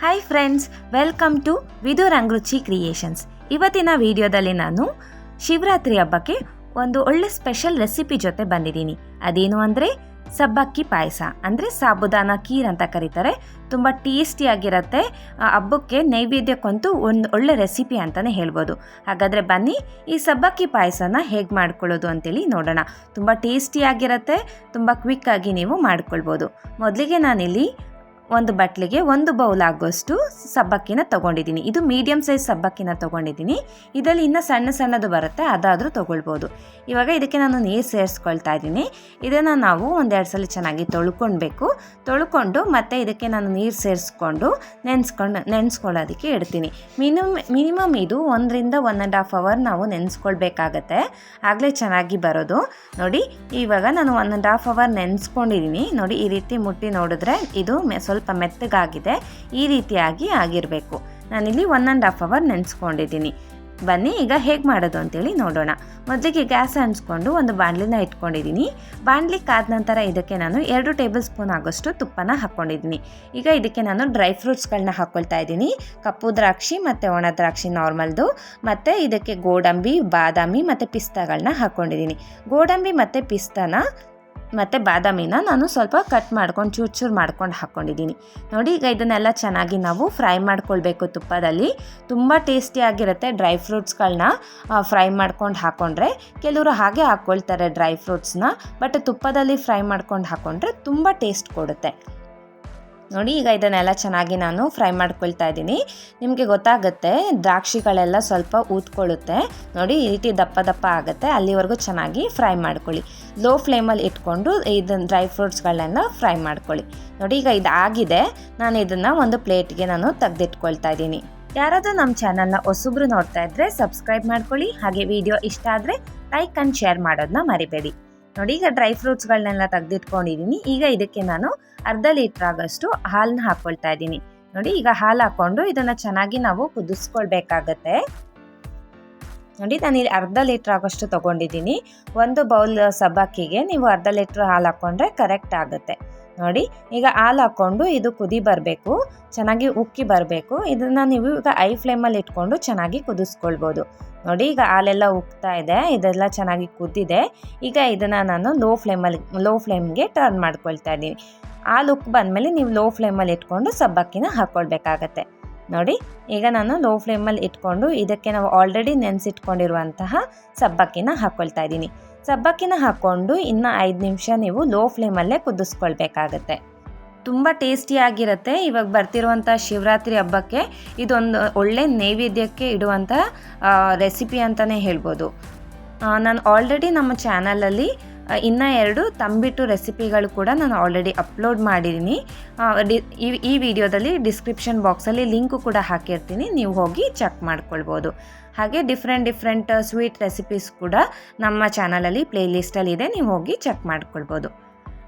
Hi friends welcome to Vidu Rangaruchi creations ಇವತ್ತಿನ ವಿಡಿಯೋದಲ್ಲಿ ನಾನು ಶಿವರಾತ್ರಿ ಹಬ್ಬಕ್ಕೆ ಒಂದು ಒಳ್ಳೆ ಸ್ಪೆಷಲ್ ರೆಸಿಪಿ ಜೊತೆ ಬಂದಿದ್ದೀನಿ. ಅದೇನು ಅಂದರೆ ಸಬ್ಬಕ್ಕಿ ಪಾಯಸ, ಅಂದರೆ ಸಾಬುದಾನ ಕೀರ್ ಅಂತ ಕರೀತಾರೆ. ತುಂಬ ಟೇಸ್ಟಿಯಾಗಿರುತ್ತೆ ಹಬ್ಬಕ್ಕೆ ನೈವೇದ್ಯಕ್ಕಂತೂ ಒಂದು ಒಳ್ಳೆ ರೆಸಿಪಿ ಅಂತಲೇ ಹೇಳ್ಬೋದು. ಹಾಗಾದರೆ ಬನ್ನಿ ಈ ಸಬ್ಬಕ್ಕಿ ಪಾಯಸನ ಹೇಗೆ ಮಾಡ್ಕೊಳ್ಳೋದು ಅಂತೇಳಿ ನೋಡೋಣ. ತುಂಬ ಟೇಸ್ಟಿಯಾಗಿರುತ್ತೆ ತುಂಬ ಕ್ವಿಕ್ಕಾಗಿ ನೀವು ಮಾಡ್ಕೊಳ್ಬೋದು. ಮೊದಲಿಗೆ ನಾನಿಲ್ಲಿ ಒಂದು ಬಟ್ಲಿಗೆ ಒಂದು ಬೌಲ್ ಆಗೋಷ್ಟು ಸಬ್ಬಕ್ಕಿನ ತೊಗೊಂಡಿದ್ದೀನಿ. ಇದು ಮೀಡಿಯಮ್ ಸೈಜ್ ಸಬ್ಬಕ್ಕಿನ ತೊಗೊಂಡಿದ್ದೀನಿ. ಇದರಲ್ಲಿ ಇನ್ನೂ ಸಣ್ಣ ಸಣ್ಣದು ಬರುತ್ತೆ, ಅದಾದರೂ ತೊಗೊಳ್ಬೋದು. ಇವಾಗ ಇದಕ್ಕೆ ನಾನು ನೀರು ಸೇರಿಸ್ಕೊಳ್ತಾ ಇದ್ದೀನಿ. ಇದನ್ನು ನಾವು ಒಂದೆರಡು ಸಲ ಚೆನ್ನಾಗಿ ತೊಳ್ಕೊಳ್ಬೇಕು ತೊಳ್ಕೊಂಡು ಮತ್ತು ಇದಕ್ಕೆ ನಾನು ನೀರು ಸೇರಿಸ್ಕೊಂಡು ನೆನೆಸ್ಕೊಂಡು, ನೆನೆಸ್ಕೊಳ್ಳೋದಕ್ಕೆ ಇಡ್ತೀನಿ. ಮಿನಿಮಮ್ ಮಿನಿಮಮ್ ಇದು ಒಂದರಿಂದ ಒನ್ ಆ್ಯಂಡ್ ಹಾಫ್ ಅವರ್ ನಾವು ನೆನೆಸ್ಕೊಳ್ಬೇಕಾಗತ್ತೆ. ಆಗಲೇ ಚೆನ್ನಾಗಿ ಬರೋದು. ನೋಡಿ, ಇವಾಗ ನಾನು ಒನ್ ಆ್ಯಂಡ್ ಹಾಫ್ ಅವರ್ ನೆನೆಸ್ಕೊಂಡಿದ್ದೀನಿ. ನೋಡಿ, ಈ ರೀತಿ ಮುಟ್ಟಿ ನೋಡಿದ್ರೆ ಇದು ಮೆ ಸ್ವಲ್ಪ ಮೆತ್ತಗಾಗಿದೆ, ಈ ರೀತಿಯಾಗಿ ಆಗಿರಬೇಕು. ನಾನಿಲ್ಲಿ ಒನ್ ಆ್ಯಂಡ್ ಹಾಫ್ ಅವರ್ ನೆನೆಸ್ಕೊಂಡಿದ್ದೀನಿ. ಬನ್ನಿ, ಈಗ ಹೇಗೆ ಮಾಡೋದು ಅಂತೇಳಿ ನೋಡೋಣ. ಮೊದಲಿಗೆ ಗ್ಯಾಸ್ ಹಂಚ್ಕೊಂಡು ಒಂದು ಬಾಣಲಿನ ಇಟ್ಕೊಂಡಿದ್ದೀನಿ. ಬಾಣಲಿ ಕಾದ ನಂತರ ಇದಕ್ಕೆ ನಾನು ಎರಡು ಟೇಬಲ್ ಸ್ಪೂನ್ ಆಗೋಷ್ಟು ತುಪ್ಪನ ಹಾಕ್ಕೊಂಡಿದ್ದೀನಿ ಈಗ ಇದಕ್ಕೆ ನಾನು ಡ್ರೈ ಫ್ರೂಟ್ಸ್ಗಳನ್ನ ಹಾಕ್ಕೊಳ್ತಾ ಇದ್ದೀನಿ. ಕಪ್ಪು ದ್ರಾಕ್ಷಿ ಮತ್ತು ಒಣ ದ್ರಾಕ್ಷಿ ನಾರ್ಮಲ್ದು, ಮತ್ತು ಇದಕ್ಕೆ ಗೋಡಂಬಿ, ಬಾದಾಮಿ ಮತ್ತು ಪಿಸ್ತಾಗಳನ್ನ ಹಾಕ್ಕೊಂಡಿದ್ದೀನಿ ಗೋಡಂಬಿ ಮತ್ತು ಪಿಸ್ತಾನ ಮತ್ತು ಬಾದಾಮಿನ ನಾನು ಸ್ವಲ್ಪ ಕಟ್ ಮಾಡ್ಕೊಂಡು, ಚೂರು ಚೂರು ಮಾಡ್ಕೊಂಡು ಹಾಕ್ಕೊಂಡಿದ್ದೀನಿ ನೋಡಿ, ಈಗ ಇದನ್ನೆಲ್ಲ ಚೆನ್ನಾಗಿ ನಾವು ಫ್ರೈ ಮಾಡ್ಕೊಳ್ಬೇಕು ತುಪ್ಪದಲ್ಲಿ. ತುಂಬ ಟೇಸ್ಟಿಯಾಗಿರುತ್ತೆ ಡ್ರೈ ಫ್ರೂಟ್ಸ್ಗಳನ್ನ ಫ್ರೈ ಮಾಡ್ಕೊಂಡು ಹಾಕ್ಕೊಂಡ್ರೆ ಕೆಲವರು ಹಾಗೆ ಹಾಕ್ಕೊಳ್ತಾರೆ ಡ್ರೈ ಫ್ರೂಟ್ಸ್ನ ಬಟ್ ತುಪ್ಪದಲ್ಲಿ ಫ್ರೈ ಮಾಡ್ಕೊಂಡು ಹಾಕ್ಕೊಂಡ್ರೆ ತುಂಬ ಟೇಸ್ಟ್ ಕೊಡುತ್ತೆ. ನೋಡಿ, ಈಗ ಇದನ್ನೆಲ್ಲ ಚೆನ್ನಾಗಿ ನಾನು ಫ್ರೈ ಮಾಡ್ಕೊಳ್ತಾ ಇದ್ದೀನಿ. ನಿಮಗೆ ಗೊತ್ತಾಗುತ್ತೆ, ದ್ರಾಕ್ಷಿಗಳೆಲ್ಲ ಸ್ವಲ್ಪ ಊದ್ಕೊಳ್ಳುತ್ತೆ. ನೋಡಿ, ಈ ರೀತಿ ದಪ್ಪ ದಪ್ಪ ಆಗುತ್ತೆ. ಅಲ್ಲಿವರೆಗೂ ಚೆನ್ನಾಗಿ ಫ್ರೈ ಮಾಡ್ಕೊಳ್ಳಿ. ಲೋ ಫ್ಲೇಮಲ್ಲಿ ಇಟ್ಕೊಂಡು ಇದನ್ನು ಡ್ರೈ ಫ್ರೂಟ್ಸ್ಗಳನ್ನೆಲ್ಲ ಫ್ರೈ ಮಾಡ್ಕೊಳ್ಳಿ. ನೋಡಿ, ಈಗ ಇದಾಗಿದೆ. ನಾನು ಇದನ್ನು ಒಂದು ಪ್ಲೇಟ್ಗೆ ನಾನು ತೆಗೆದಿಟ್ಕೊಳ್ತಾ ಇದ್ದೀನಿ. ಯಾರಾದರೂ ನಮ್ಮ ಚಾನಲ್ನ ಹೊಸಬ್ರು ನೋಡ್ತಾ ಇದ್ರೆ ಸಬ್ಸ್ಕ್ರೈಬ್ ಮಾಡ್ಕೊಳ್ಳಿ. ಹಾಗೆ ವಿಡಿಯೋ ಇಷ್ಟ ಆದರೆ ಲೈಕ್ ಆ್ಯಂಡ್ ಶೇರ್ ಮಾಡೋದನ್ನ ಮರಿಬೇಡಿ. ನೋಡಿ, ಈಗ ಡ್ರೈ ಫ್ರೂಟ್ಸ್ಗಳನ್ನೆಲ್ಲ ತೆಗೆದಿಟ್ಕೊಂಡಿದ್ದೀನಿ ಈಗ ಇದಕ್ಕೆ ನಾನು ಅರ್ಧ ಲೀಟ್ರ್ ಆಗೋಷ್ಟು ಹಾಲನ್ನ ಹಾಕ್ಕೊಳ್ತಾ ಇದ್ದೀನಿ. ನೋಡಿ, ಈಗ ಹಾಲು ಹಾಕ್ಕೊಂಡು ಇದನ್ನು ಚೆನ್ನಾಗಿ ನಾವು ಕುದಿಸ್ಕೊಳ್ಬೇಕಾಗತ್ತೆ. ನೋಡಿ, ನಾನು ಇಲ್ಲಿ ಅರ್ಧ ಲೀಟ್ರ್ ಆಗೋಷ್ಟು ತೊಗೊಂಡಿದ್ದೀನಿ. ಒಂದು ಬೌಲ್ ಸಬ್ಬಕ್ಕಿಗೆ ನೀವು ಅರ್ಧ ಲೀಟ್ರ್ ಹಾಲು ಹಾಕ್ಕೊಂಡ್ರೆ ಕರೆಕ್ಟ್ ಆಗುತ್ತೆ. ನೋಡಿ, ಈಗ ಹಾಲು ಹಾಕ್ಕೊಂಡು ಇದು ಕುದಿ ಬರಬೇಕು, ಚೆನ್ನಾಗಿ ಉಕ್ಕಿ ಬರಬೇಕು. ಇದನ್ನು ನೀವು ಈಗ ಐ ಫ್ಲೇಮಲ್ಲಿ ಇಟ್ಕೊಂಡು ಚೆನ್ನಾಗಿ ಕುದಿಸ್ಕೊಳ್ಬೋದು. ನೋಡಿ, ಈಗ ಹಾಲೆಲ್ಲ ಉಕ್ತಾ ಇದೆ, ಇದೆಲ್ಲ ಚೆನ್ನಾಗಿ ಕುದ್ದಿದೆ. ಈಗ ಇದನ್ನು ನಾನು ಲೋ ಫ್ಲೇಮಲ್ಲಿ ಲೋ ಫ್ಲೇಮ್ಗೆ ಟರ್ನ್ ಮಾಡ್ಕೊಳ್ತಾ ಇದ್ದೀನಿ. ಹಾಲು ಉಕ್ಕಿ ಬಂದಮೇಲೆ ನೀವು ಲೋ ಫ್ಲೇಮಲ್ಲಿ ಇಟ್ಕೊಂಡು ಸಬ್ಬಕ್ಕಿನ ಹಾಕ್ಕೊಳ್ಬೇಕಾಗತ್ತೆ ನೋಡಿ, ಈಗ ನಾನು ಲೋ ಫ್ಲೇಮಲ್ಲಿ ಇಟ್ಕೊಂಡು ಇದಕ್ಕೆ ನಾವು ಆಲ್ರೆಡಿ ನೆನೆಸಿಟ್ಕೊಂಡಿರುವಂತಹ ಸಬ್ಬಕ್ಕಿನ ಹಾಕ್ಕೊಳ್ತಾ ಇದ್ದೀನಿ. ಸಬ್ಬಕ್ಕಿನ ಹಾಕ್ಕೊಂಡು ಇನ್ನು ಐದು ನಿಮಿಷ ನೀವು ಲೋ ಫ್ಲೇಮಲ್ಲೇ ಕುದಿಸ್ಕೊಳ್ಬೇಕಾಗತ್ತೆ. ತುಂಬ ಟೇಸ್ಟಿಯಾಗಿರುತ್ತೆ ಇವಾಗ ಬರ್ತಿರುವಂಥ ಶಿವರಾತ್ರಿ ಹಬ್ಬಕ್ಕೆ ಇದೊಂದು ಒಳ್ಳೆ ನೈವೇದ್ಯಕ್ಕೆ ಇಡುವಂಥ ರೆಸಿಪಿ ಅಂತಲೇ ಹೇಳ್ಬೋದು. ನಾನು ಆಲ್ರೆಡಿ ನಮ್ಮ ಚಾನಲಲ್ಲಿ ಇನ್ನು ಎರಡು ತಂಬಿಟ್ಟು ರೆಸಿಪಿಗಳು ಕೂಡ ನಾನು ಆಲ್ರೆಡಿ ಅಪ್ಲೋಡ್ ಮಾಡಿದ್ದೀನಿ. ಈ ವಿಡಿಯೋದಲ್ಲಿ ಡಿಸ್ಕ್ರಿಪ್ಷನ್ ಬಾಕ್ಸಲ್ಲಿ ಲಿಂಕು ಕೂಡ ಹಾಕಿರ್ತೀನಿ. ನೀವು ಹೋಗಿ ಚೆಕ್ ಮಾಡ್ಕೊಳ್ಬೋದು. ಹಾಗೆ ಡಿಫ್ರೆಂಟ್ ಡಿಫ್ರೆಂಟ್ ಸ್ವೀಟ್ ರೆಸಿಪೀಸ್ ಕೂಡ ನಮ್ಮ ಚಾನಲಲ್ಲಿ ಪ್ಲೇಲಿಸ್ಟಲ್ಲಿ ಇದೆ. ನೀವು ಹೋಗಿ ಚೆಕ್ ಮಾಡ್ಕೊಳ್ಬೋದು.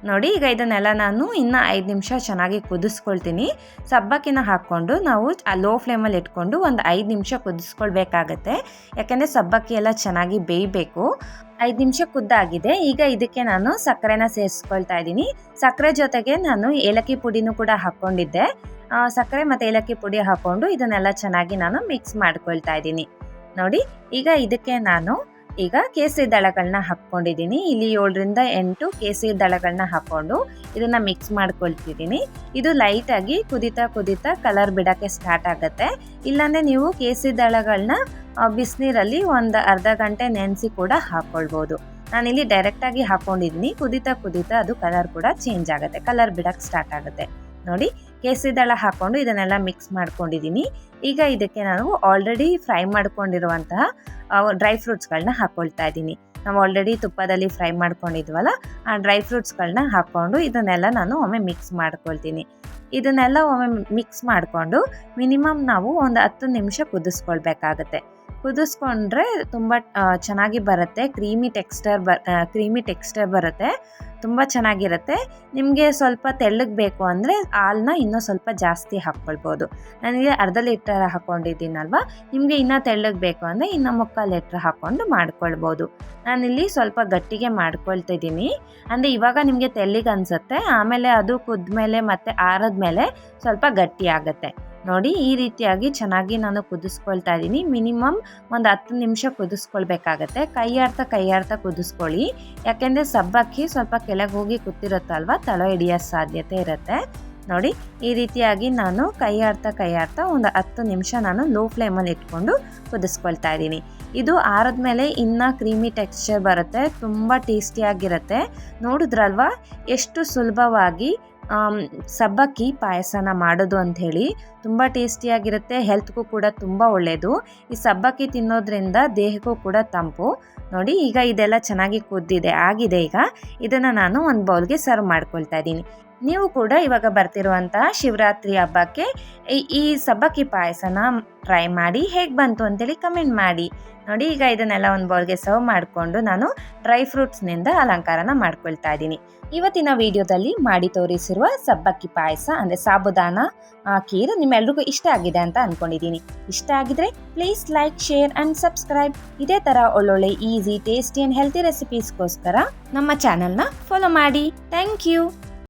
ನೋಡಿ, ಈಗ ಇದನ್ನೆಲ್ಲ ನಾನು ಇನ್ನು ಐದು ನಿಮಿಷ ಚೆನ್ನಾಗಿ ಕುದಿಸ್ಕೊಳ್ತೀನಿ. ಸಬ್ಬಕ್ಕಿನ ಹಾಕ್ಕೊಂಡು ನಾವು ಲೋ ಫ್ಲೇಮಲ್ಲಿ ಇಟ್ಕೊಂಡು ಒಂದು ಐದು ನಿಮಿಷ ಕುದಿಸ್ಕೊಳ್ಬೇಕಾಗತ್ತೆ. ಯಾಕೆಂದರೆ ಸಬ್ಬಕ್ಕಿ ಎಲ್ಲ ಚೆನ್ನಾಗಿ ಬೇಯಬೇಕು. ಐದು ನಿಮಿಷ ಕುದ್ದಾಗಿದೆ. ಈಗ ಇದಕ್ಕೆ ನಾನು ಸಕ್ಕರೆನ ಸೇರಿಸ್ಕೊಳ್ತಾ ಇದ್ದೀನಿ. ಸಕ್ಕರೆ ಜೊತೆಗೆ ನಾನು ಏಲಕ್ಕಿ ಪುಡಿನೂ ಕೂಡ ಹಾಕ್ಕೊಂಡಿದ್ದೆ. ಸಕ್ಕರೆ ಮತ್ತು ಏಲಕ್ಕಿ ಪುಡಿ ಹಾಕ್ಕೊಂಡು ಇದನ್ನೆಲ್ಲ ಚೆನ್ನಾಗಿ ನಾನು ಮಿಕ್ಸ್ ಮಾಡ್ಕೊಳ್ತಾ ಇದ್ದೀನಿ. ನೋಡಿ, ಈಗ ಇದಕ್ಕೆ ನಾನು ಈಗ ಕೇಸರಿ ದಳಗಳನ್ನ ಹಾಕ್ಕೊಂಡಿದ್ದೀನಿ ಇಲ್ಲಿ ಏಳರಿಂದ ಎಂಟು ಕೇಸರಿ ದಳಗಳನ್ನ ಹಾಕ್ಕೊಂಡು ಇದನ್ನು ಮಿಕ್ಸ್ ಮಾಡ್ಕೊಳ್ತಿದ್ದೀನಿ ಇದು ಲೈಟಾಗಿ ಕುದಿತಾ ಕುದಿತಾ ಕಲರ್ ಬಿಡೋಕ್ಕೆ ಸ್ಟಾರ್ಟ್ ಆಗುತ್ತೆ. ಇಲ್ಲಾಂದರೆ ನೀವು ಕೇಸರಿ ದಳಗಳನ್ನ ಬಿಸಿನೀರಲ್ಲಿ ಒಂದು ಅರ್ಧ ಗಂಟೆ ನೆನೆಸಿ ಕೂಡ ಹಾಕ್ಕೊಳ್ಬೋದು ನಾನಿಲ್ಲಿ ಡೈರೆಕ್ಟಾಗಿ ಹಾಕ್ಕೊಂಡಿದ್ದೀನಿ ಕುದಿತಾ ಕುದಿತಾ ಅದು ಕಲರ್ ಕೂಡ ಚೇಂಜ್ ಆಗುತ್ತೆ. ಕಲರ್ ಬಿಡೋಕ್ಕೆ ಸ್ಟಾರ್ಟ್ ಆಗುತ್ತೆ. ನೋಡಿ ಕೇಸರಿ ದಳ ಹಾಕ್ಕೊಂಡು ಇದನ್ನೆಲ್ಲ ಮಿಕ್ಸ್ ಮಾಡ್ಕೊಂಡಿದ್ದೀನಿ. ಈಗ ಇದಕ್ಕೆ ನಾನು ಆಲ್ರೆಡಿ ಫ್ರೈ ಮಾಡ್ಕೊಂಡಿರುವಂತಹ ಡ್ರೈ ಫ್ರೂಟ್ಸ್ಗಳನ್ನ ಹಾಕ್ಕೊಳ್ತಾ ಇದ್ದೀನಿ. ನಾವು ಆಲ್ರೆಡಿ ತುಪ್ಪದಲ್ಲಿ ಫ್ರೈ ಮಾಡ್ಕೊಂಡಿದ್ವಲ್ಲ, ಆ ಡ್ರೈ ಫ್ರೂಟ್ಸ್ಗಳನ್ನ ಹಾಕ್ಕೊಂಡು ಇದನ್ನೆಲ್ಲ ನಾನು ಒಮ್ಮೆ ಮಿಕ್ಸ್ ಮಾಡ್ಕೊಳ್ತೀನಿ. ಇದನ್ನೆಲ್ಲ ಒಮ್ಮೆ ಮಿಕ್ಸ್ ಮಾಡಿಕೊಂಡು ಮಿನಿಮಮ್ ನಾವು ಒಂದು ಹತ್ತು ನಿಮಿಷ ಕುದಿಸ್ಕೊಳ್ಬೇಕಾಗತ್ತೆ. ಕುದಿಸ್ಕೊಂಡ್ರೆ ತುಂಬ ಚೆನ್ನಾಗಿ ಬರುತ್ತೆ. ಕ್ರೀಮಿ ಟೆಕ್ಸ್ಟರ್ ಬ ಕ್ರೀಮಿ ಟೆಕ್ಸ್ಟರ್ ಬರುತ್ತೆ. ತುಂಬ ಚೆನ್ನಾಗಿರುತ್ತೆ. ನಿಮಗೆ ಸ್ವಲ್ಪ ತೆಳ್ಳಗೆ ಬೇಕು ಅಂದರೆ ಹಾಲನ್ನ ಇನ್ನೂ ಸ್ವಲ್ಪ ಜಾಸ್ತಿ ಹಾಕ್ಕೊಳ್ಬೋದು. ನನಗೆ ಅರ್ಧ ಲೀಟರ್ ಹಾಕ್ಕೊಂಡಿದ್ದೀನಲ್ವ ನಿಮಗೆ ಇನ್ನೂ ತೆಳ್ಳಗೆ ಬೇಕು ಅಂದರೆ ಇನ್ನೂ ಮುಕ್ಕಾಲು ಲೀಟ್ರ್ ಹಾಕ್ಕೊಂಡು ಮಾಡ್ಕೊಳ್ಬೋದು. ನಾನಿಲ್ಲಿ ಸ್ವಲ್ಪ ಗಟ್ಟಿಗೆ ಮಾಡ್ಕೊಳ್ತಿದ್ದೀನಿ ಅಂದರೆ ಇವಾಗ ನಿಮಗೆ ತೆಲ್ಲಿಗೆ ಅನಿಸುತ್ತೆ. ಆಮೇಲೆ ಅದು ಕುದ್ಮೇಲೆ ಮತ್ತು ಆರದ್ಮೇಲೆ ಸ್ವಲ್ಪ ಗಟ್ಟಿ ಆಗುತ್ತೆ. ನೋಡಿ ಈ ರೀತಿಯಾಗಿ ಚೆನ್ನಾಗಿ ನಾನು ಕುದಿಸ್ಕೊಳ್ತಾ ಇದ್ದೀನಿ. ಮಿನಿಮಮ್ ಒಂದು ಹತ್ತು ನಿಮಿಷ ಕುದಿಸ್ಕೊಳ್ಬೇಕಾಗತ್ತೆ. ಕೈ ಆಡ್ತಾ ಕೈ ಆಡ್ತಾ ಕುದಿಸ್ಕೊಳ್ಳಿ. ಯಾಕೆಂದರೆ ಸಬ್ಬಕ್ಕಿ ಸ್ವಲ್ಪ ಕೆಳಗೆ ಹೋಗಿ ಕೂತಿರುತ್ತಲ್ವ? ತಳ ಹಿಡಿಯೋ ಸಾಧ್ಯತೆ ಇರುತ್ತೆ. ನೋಡಿ ಈ ರೀತಿಯಾಗಿ ನಾನು ಕೈ ಆಡ್ತಾ ಒಂದು ಹತ್ತು ನಿಮಿಷ ನಾನು ಲೋ ಫ್ಲೇಮಲ್ಲಿ ಇಟ್ಕೊಂಡು ಕುದಿಸ್ಕೊಳ್ತಾ ಇದ್ದೀನಿ. ಇದು ಆರದ್ಮೇಲೆ ಇನ್ನೂ ಕ್ರೀಮಿ ಟೆಕ್ಸ್ಚರ್ ಬರುತ್ತೆ. ತುಂಬ ಟೇಸ್ಟಿಯಾಗಿರುತ್ತೆ ನೋಡಿದ್ರಲ್ವಾ? ಎಷ್ಟು ಸುಲಭವಾಗಿ ಸಬ್ಬಕ್ಕಿ ಪಾಯಸನ ಮಾಡೋದು ಅಂತ ಹೇಳಿ ತುಂಬ ಟೇಸ್ಟಿಯಾಗಿರುತ್ತೆ, ಹೆಲ್ತ್ಗೂ ಕೂಡ ತುಂಬ ಒಳ್ಳೆಯದು ಈ ಸಬ್ಬಕ್ಕಿ ತಿನ್ನೋದ್ರಿಂದ ದೇಹಕ್ಕೂ ಕೂಡ ತಂಪು. ನೋಡಿ, ಈಗ ಇದೆಲ್ಲ ಚೆನ್ನಾಗಿ ಕುದ್ದಿದೆ, ಆಗಿದೆ ಈಗ. ಇದನ್ನು ನಾನು ಒಂದು ಬೌಲ್ಗೆ ಸರ್ವ್ ಮಾಡ್ಕೊಳ್ತಾ ಇದ್ದೀನಿ. ನೀವು ಕೂಡ ಇವಾಗ ಬರ್ತಿರುವಂತಹ ಶಿವರಾತ್ರಿ ಹಬ್ಬಕ್ಕೆ ಈ- ಸಬ್ಬಕ್ಕಿ ಪಾಯಸನ ಟ್ರೈ ಮಾಡಿ, ಹೇಗೆ ಬಂತು ಅಂತೇಳಿ ಕಮೆಂಟ್ ಮಾಡಿ. ನೋಡಿ, ಈಗ ಇದನ್ನೆಲ್ಲ ಒಂದು ಬೌಲ್ಗೆ ಸರ್ವ್ ಮಾಡಿಕೊಂಡು ನಾನು ಡ್ರೈ ಫ್ರೂಟ್ಸ್ನಿಂದ ಅಲಂಕಾರನ ಮಾಡ್ಕೊಳ್ತಾ ಇದ್ದೀನಿ. ಇವತ್ತಿನ ವಿಡಿಯೋದಲ್ಲಿ ಮಾಡಿ ತೋರಿಸಿರುವ ಸಬ್ಬಕ್ಕಿ ಪಾಯಸ, ಅಂದರೆ ಸಾಬುದಾನ ಖೀರ್ ಖೀರ್ ನಿಮ್ಮೆಲ್ರಿಗೂ ಇಷ್ಟ ಆಗಿದೆ ಅಂತ ಅಂದ್ಕೊಂಡಿದ್ದೀನಿ ಇಷ್ಟ ಆಗಿದ್ರೆ please like share and subscribe ಇದೇ ಥರ ಒಳ್ಳೊಳ್ಳೆ ಈಸಿ ಟೇಸ್ಟಿ ಅಂಡ್ ಹೆಲ್ತಿ ರೆಸಿಪೀಸ್ಗೋಸ್ಕರ ನಮ್ಮ ಚಾನಲ್ನ ಫಾಲೋ ಮಾಡಿ. Thank you